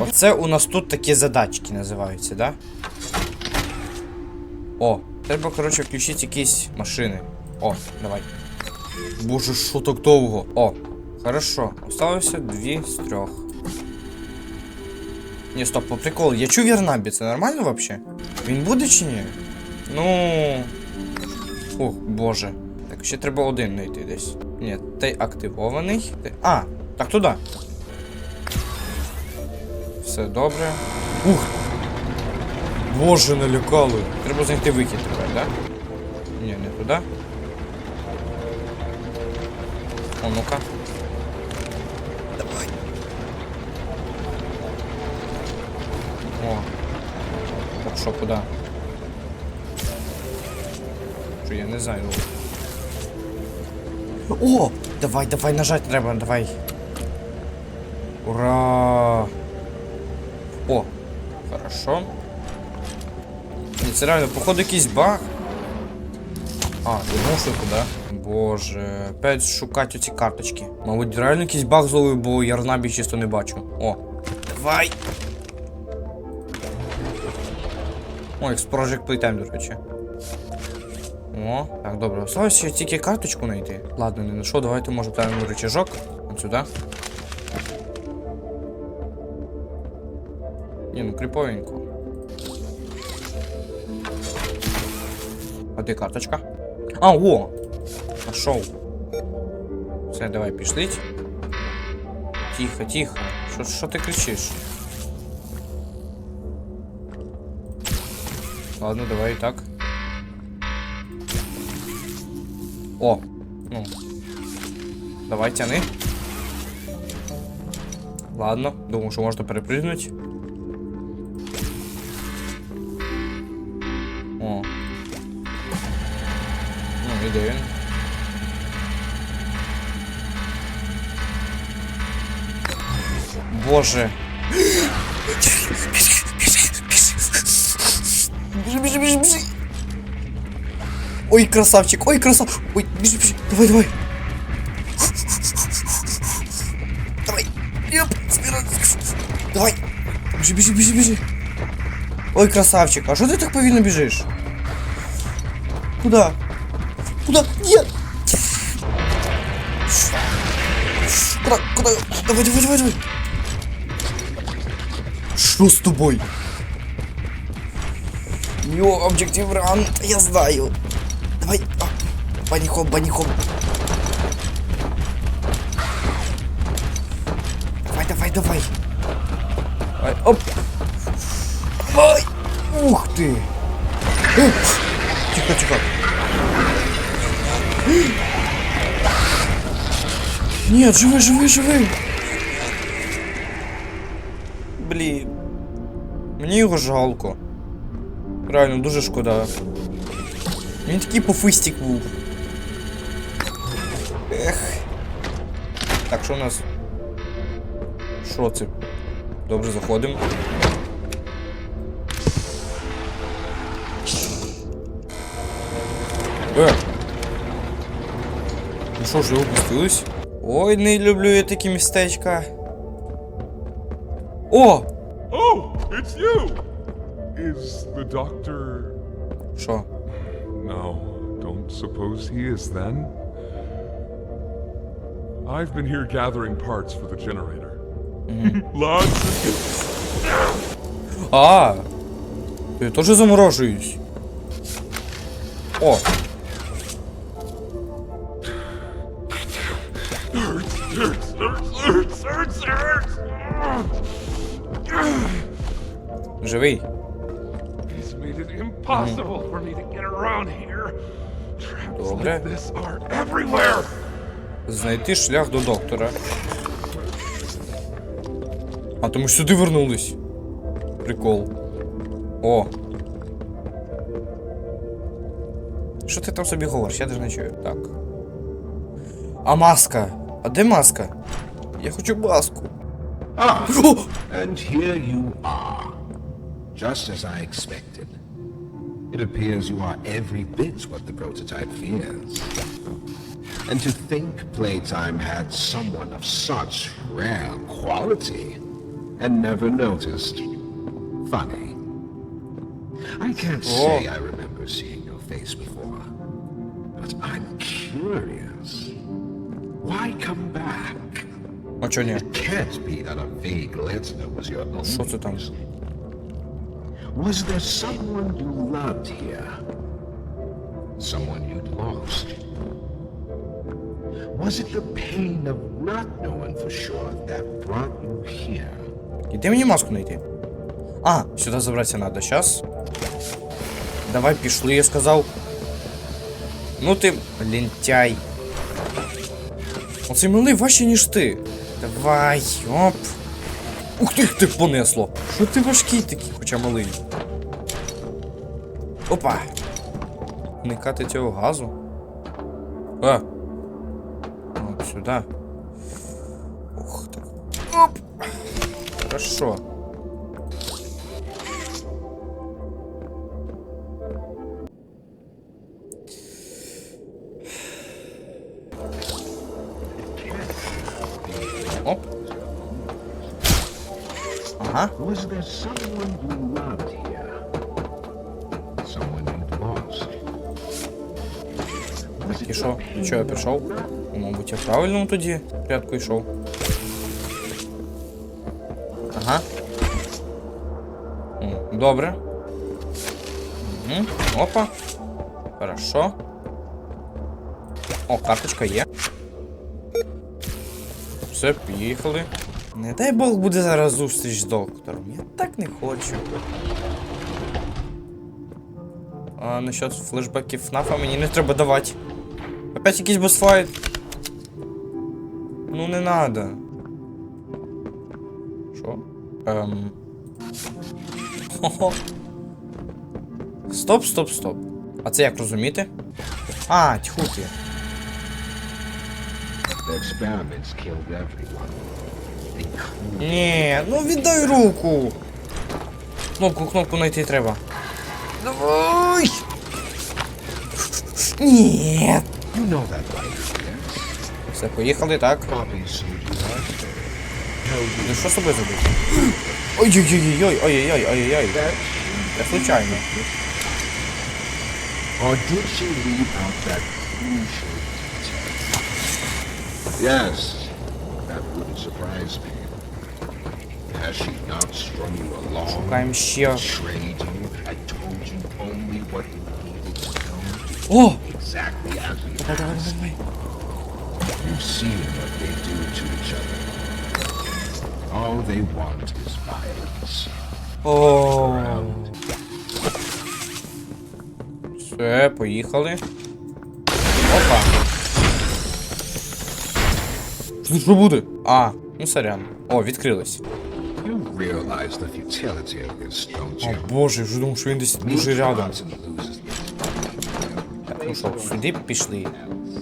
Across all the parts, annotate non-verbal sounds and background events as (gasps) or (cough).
Оце у нас тут такі задачки називаються, да? О, треба, коротше, включити якісь машини. О, давай. Боже, що так довго? О, хорошо. Осталося дві з трьох. Ні, стоп, по приколу. Я чув Ярнабі, це нормально вообще? Він буде чи ні? Ну. Ох, боже. Так, ще треба один знайти десь. Ні, той активований. А, так туди. Все добре. Ух! Боже, налякали. Треба знайти вихід тепер, так? Да? Ні, не туди. О, ну-ка. Давай. О. Так що, куди? Що я не знаю. О! Давай, давай, нажать треба, давай. Ура! О! Хорошо. Ні, реально, походу, якийсь баг. А, вернувши куди? Боже, опять шукати оці карточки. Мабуть, реально якийсь баг зловив, бо я Рнабі чисто не бачу. О, давай! О, Project Playtime, до речі. О, так, добре. Осталось тільки карточку знайти. Ладно, не знайшов, давайте може там рычажок. От сюди. Ні, ну криповенько. А де карточка? А, о! Нашов. Все, давай пішліть. Тихо, тихо. Що, що ти кричиш? Ладно, давай так. О, ну. Давай тяни. Ладно, думаю, що можна перепрыгнути. Ну, іде він. Боже. Біжи, біжи, біжи. Біжи, біжи, біжи, біжи. Ой, красавчик, ой, красав. Ой, біжи, біжи. Давай, давай. Давай. Йоп, збирай. Давай. Біжи, біжи, біжи, біжи. Ой, красавчик, а що ти так повільно біжиш? Куда? Куда? Нет! Куда? Куда? Давай, давай, давай, давай! Что с тобой? Йо, объектив ран, я знаю. Давай, а, банихом, банихом. Давай, давай, давай. Давай, оп. Ой, ух ты. Э, Тихо, тихо. Нет, живи, живи, живи. Блін. Мені його жалко. Реально, дуже шкода. Він такий пофистик був. Ех. Так, що у нас? Що це? Добре, заходимо. Е! Ну що ж, ви опустились? Ой, не люблю я такі містечка. О! Oh, it's you! Is the doctor. Що? No, don't suppose he is then? I've been here gathering parts for the generator. Lots of. А! Я теж заморожуюсь. О! Traps Добре. Знайти шлях до доктора. А то ми ж сюди вернулись. Прикол. О. Що ти там собі говориш? Я даже не чую. Так. А маска? А де маска? Я хочу маску. Ah, and here you are. Just as I expected. It appears you are every bit what the prototype fears. And to think Playtime had someone of such rare quality and never noticed. Funny. I can't oh. say I remember seeing your face before, but I'm curious. Why come back? what your name It can't be that a vague letter was your only. Was there someone you loved here? Someone you'd lost? Was it the pain of not knowing for sure that brought you here? Іди мені маску знайти. А, сюди забратися треба. Щас. Давай пішли, я сказав. Ну ти лентяй. Оцей малий важче, ніж ти. Давай, оп. Ух ти, ти понесло. Що ти важкий такий, хоча малий. Опа. Уникати цього газу. А. От сюди. Ух так. Оп. Хорошо. Ага. Was there someone you loved here? Someone you'd lost? І що? І що я пішов? Ну, Мабуть, я в правильному тоді порядку йшов. Ага. Добре. Угу. Опа. Хорошо. О, карточка є. Все, поїхали. Не дай Бог буде зараз зустріч з доктором. Я так не хочу. А насчет флешбеків ФНАФа мені не треба давати. Опять якийсь босфайт. Ну не надо. Що? Ем. Хо-хо. Стоп, стоп, стоп. А це як розуміти? А, тьху ти. Experiments killed everyone. Ні, ну віддай руку. Кнопку, кнопку знайти треба. Давай! Ні. Все, поїхали, так. Ну що з собою зробити? Ой-ой-ой-ой, ой-ой-ой, ой-ой-ой. Я случайно. Yes, that wouldn't surprise me. To know? О! Exactly as you Давай, давай, asked. давай. You've seen what they do to each other. All they want is violence. О. Все, поїхали. Опа. Тут що буде? А, ну сорян. О, відкрилось. Realize the futility of this, don't О you? боже, вже думав, що він десь дуже рядом. Так, ну що, сюди пішли.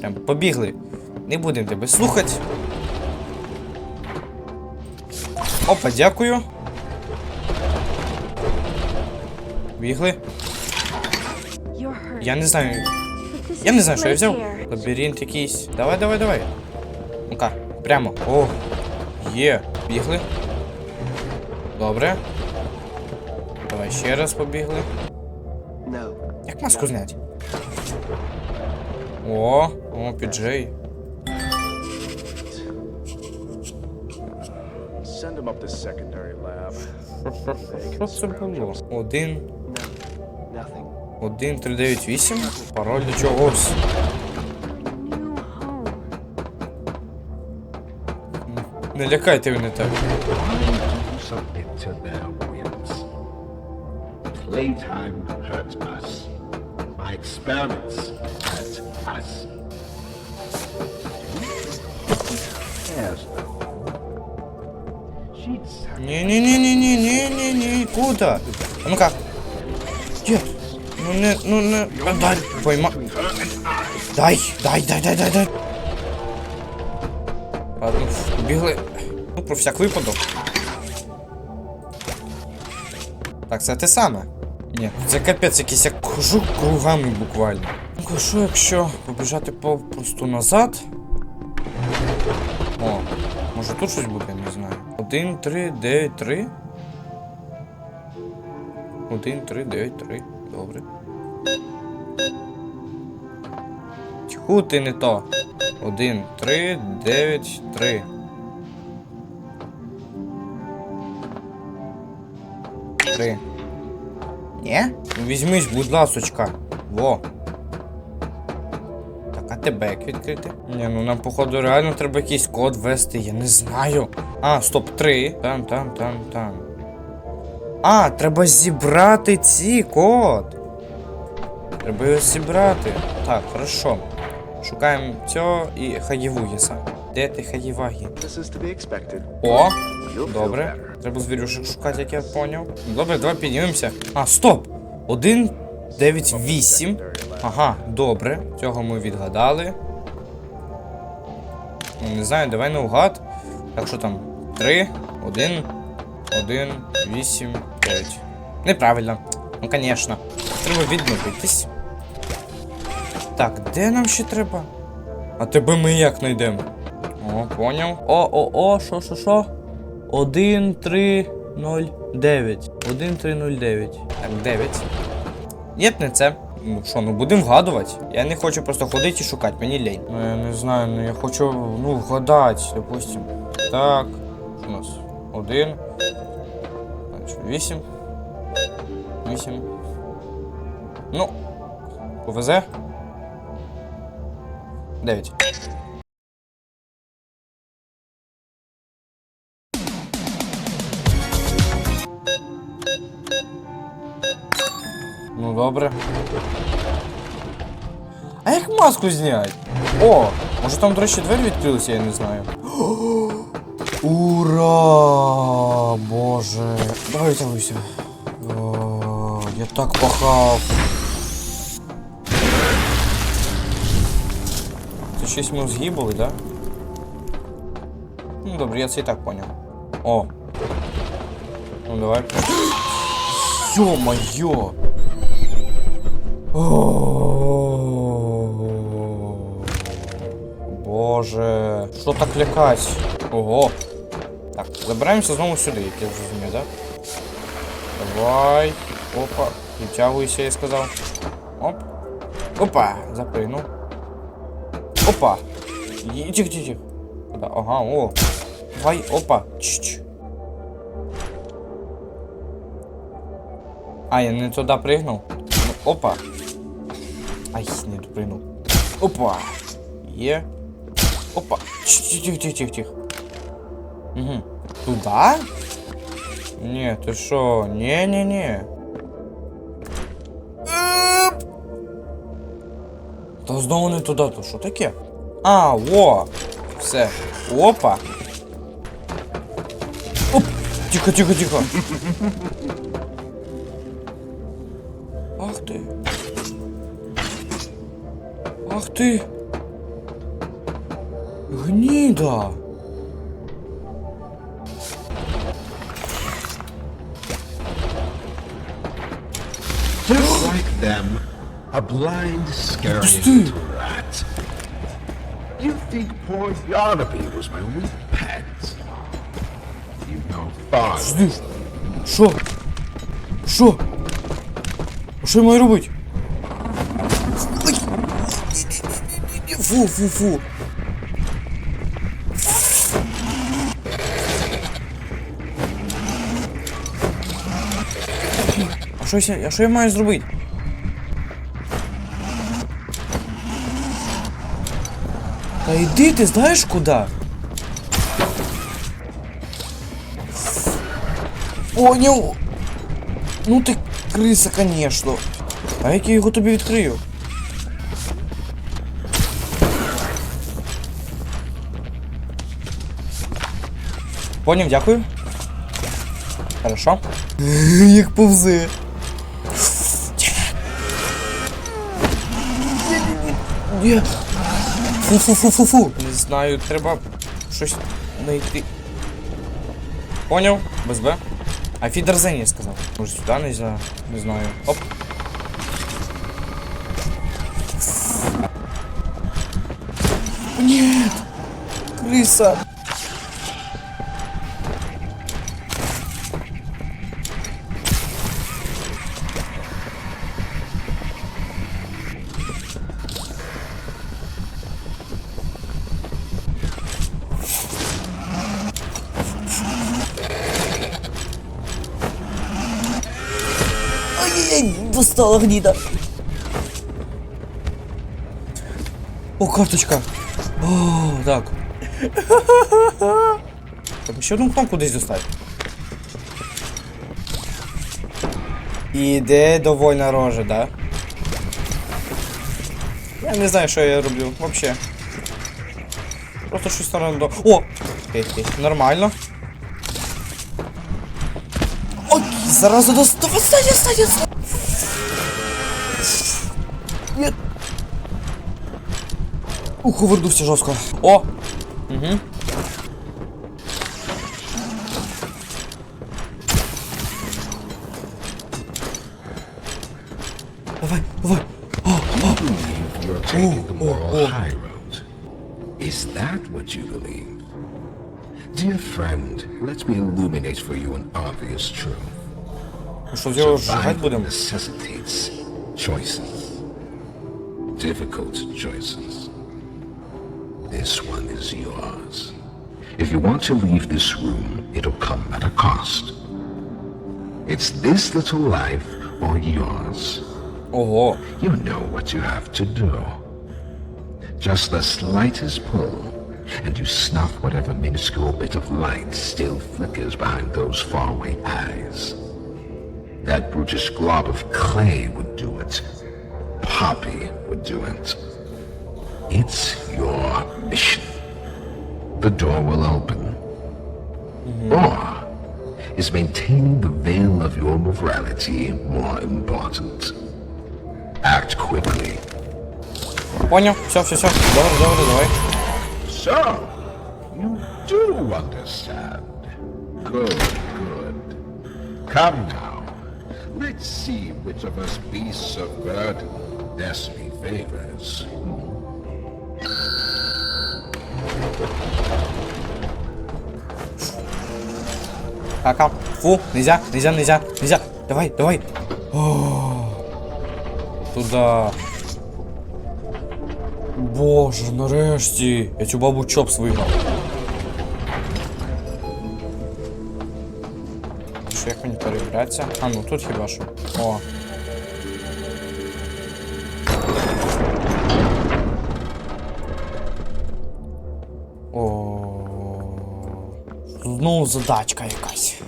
Прям побігли. Не будемо тебе слухати. Опа, дякую. Бігли. Я не знаю. Я не знаю, що я взяв. Лабіринт якийсь. Давай, давай, давай. Ну-ка, прямо. О, є. Бігли. Добре. Давай ще раз побігли. Як маску зняти? О, о, піджей. (laughs) Що це було? Один. Один, три, дев'ять, вісім. Пароль до чогось. Не лякайте мене так. you submit to their whims. Playtime hurt us. My experiments hurt us. Cares though. She'd sacrifice Ні-ні-ні-ні-ні-ні-ні. Куда? А ну-ка. Є. Ну не, ну не. А, Дай, пойма. Дай, дай, дай, дай, дай, дай. Ладно, бігли. Ну, про всяк випадок. Так, це те саме. Ні, це капець якийсь, як хожу кругами буквально. А що якщо побіжати попросту назад? О, може тут щось буде, не знаю. 1, 3, 9, 3. 1, 3, 9, 3. Добре. Тьху, ти не то. 1, 3, 9, 3. Три. Ні? Ну візьмись, будь ласочка. Во. Так, а тебе як відкрити? Ні, ну нам, походу, реально треба якийсь код ввести, я не знаю. А, стоп, три. Там, там, там, там. А, треба зібрати ці код. Треба його зібрати. Так, хорошо. Шукаємо цього і Хаєвугіса. Де ти Хаєвагі? О! Добре. Треба звірюшок шукати, як я поняв. Добре, давай піднімемося. А, стоп! Один, дев'ять, вісім. Ага, добре. Цього ми відгадали. Ну, Не знаю, давай наугад. Так що там? Три, один, один, вісім, дев'ять. Неправильно. Ну звісно. Треба відновитись. Так, де нам ще треба? А тебе ми як знайдемо? О, поняв. О-о-о, що-що-що? 1309. 1309. Так, 9. Ні, не це. Ну, що, ну будемо вгадувати. Я не хочу просто ходити і шукати, мені лень. Ну я не знаю, ну я хочу ну, вгадати, допустим. Так. У нас? Один. Вісім. Вісім. Ну. Повезе. Дев'ять. добре. А як маску зняти? О! Може там, до речі, двері відкрилися, я не знаю. Ура! (gasps) Боже. Давай витягуйся. О, я так пахав. Це щось мозги були, да? Ну добре, я це і так поняв. О. Ну давай. (gasps) Ё-моё! Боже, що так лякать? Ого. Так, забираємося знову сюди, як я зрозумів, так? Давай. Опа. Відтягуйся, я сказав. Оп. Опа. Запригнув. Опа. Тихо, тихо, тихо. Ага, о. Давай, опа. Чч. А, я не туди пригнув. Ну, опа. Ай, не допригнув. Опа. Є. Опа. Чш, Тихо, тихо, тихо, тихо. Угу. Туда? Ні, ти що? Ні, ні, ні. Еп! Та знову не туди, то що таке? А, во! Все. Опа. Оп! Тихо, тихо, тихо. Ах ти. Ах ти. Гніда. Just like them, a blind, scary rat. You think poor Yarnaby was my only pet? You know far. Що? Що? Що я маю робити? Фу, фу, фу. А що я, а що я маю зробити? Та йди, ти знаєш куди? Понял. Ну ти криса, конечно. А як я його тобі відкрию? Поняв, дякую. Хорошо. (laughs) Як повзи. Фу-фу-фу-фу-фу. Не знаю, треба щось знайти. Поняв? БСБ. Б. А фідерзені я сказав. Може сюди не знаю. Не знаю. Оп. Нет. Криса. Достала гніда. О, карточка. О, так. Так, ще одну кнопку десь достати. Іде довольна рожа, да? Я не знаю, що я роблю, вообще. Просто щось до. О! Окей, нормально. О, зараза до Встань, встань, встань! Ух, увернувся жорстко. О! Угу. Давай, давай. Taking the moral high. Is that what you believe? Dear friend, let me illuminate for you an obvious truth. Ну що, зжигати Survival будемо? necessitates choices. Difficult choices. this one is yours. If you want to leave this room, it'll come at a cost. It's this little life or yours. Or You know what you have to do. Just the slightest pull, and you snuff whatever minuscule bit of light still flickers behind those faraway eyes. That brutish glob of clay would do it. Poppy would do it. It's your mission. The door will open. Or is maintaining the veil of your morality more important? Act quickly. Поняв, все, все, все. Добре, добре, давай. So, you do understand. Good, good. Come now. Let's see which of us beasts of burden Destiny favors. Кака. Фу, нельзя, нельзя, нельзя, нельзя. Давай, давай. О, Туда. Боже, нарешті. Я цю бабу чопс вигнав. Що як мені перебратися? А, ну тут хіба що. О. О. Задачка якась.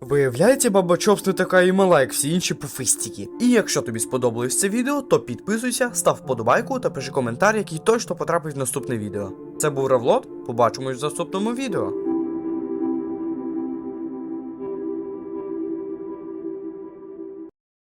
Виявляється, баба не така і мала, як всі інші пуфистики. І якщо тобі сподобалось це відео, то підписуйся, став вподобайку та пиши коментар, який точно потрапить в наступне відео. Це був Равлот, побачимось в наступному відео.